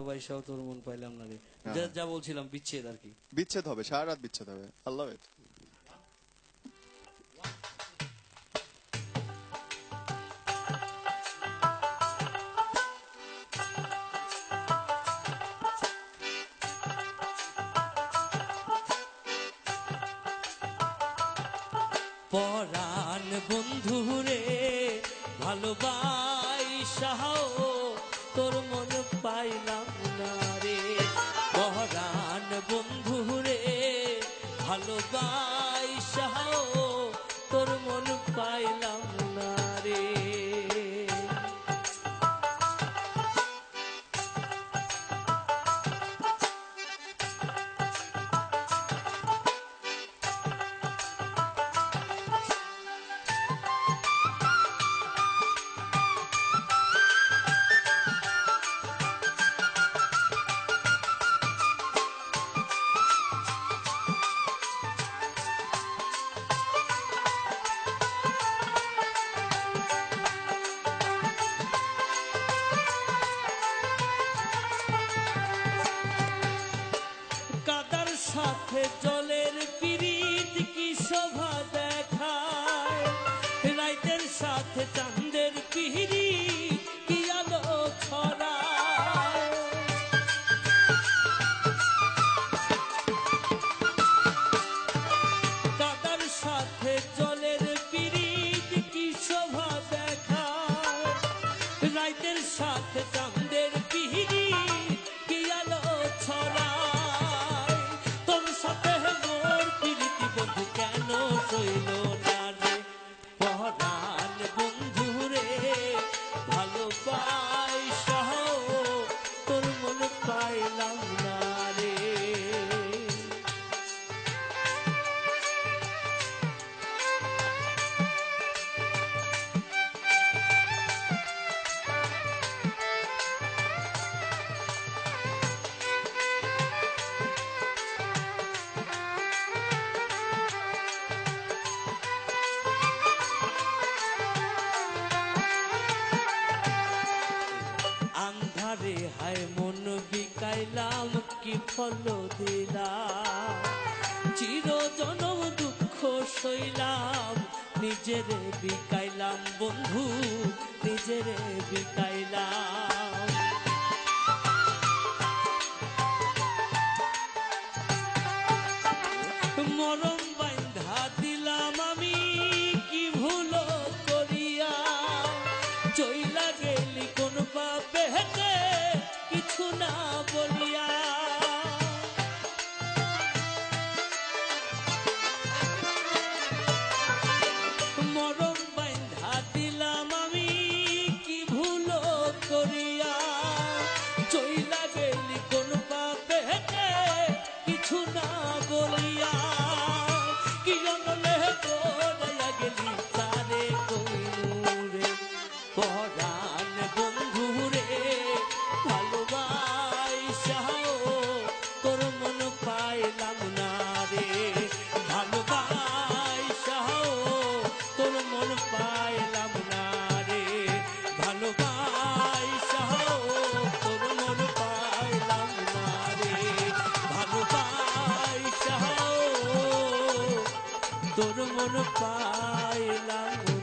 ভাইসহ বন্ধু রে। হ্যাঁ। যা- যা বলছিলাম বিচ্ছেদ আর কি। বিচ্ছেদ হবে সারা রাত বিচ্ছেদ হবে। ভালোবাই তোর মন পাইল los va চোখে জলের পিরিত কি শোভা দেখায়? রাইতের সাথে চা রইল কি ফল দিলাম। চির জনম দুঃখ সইলাম। নিজেরে বিকাইলাম বন্ধু, নিজেরে বিকাইলাম। মরম বান্ধা দিলাম তোর মন পাইলাম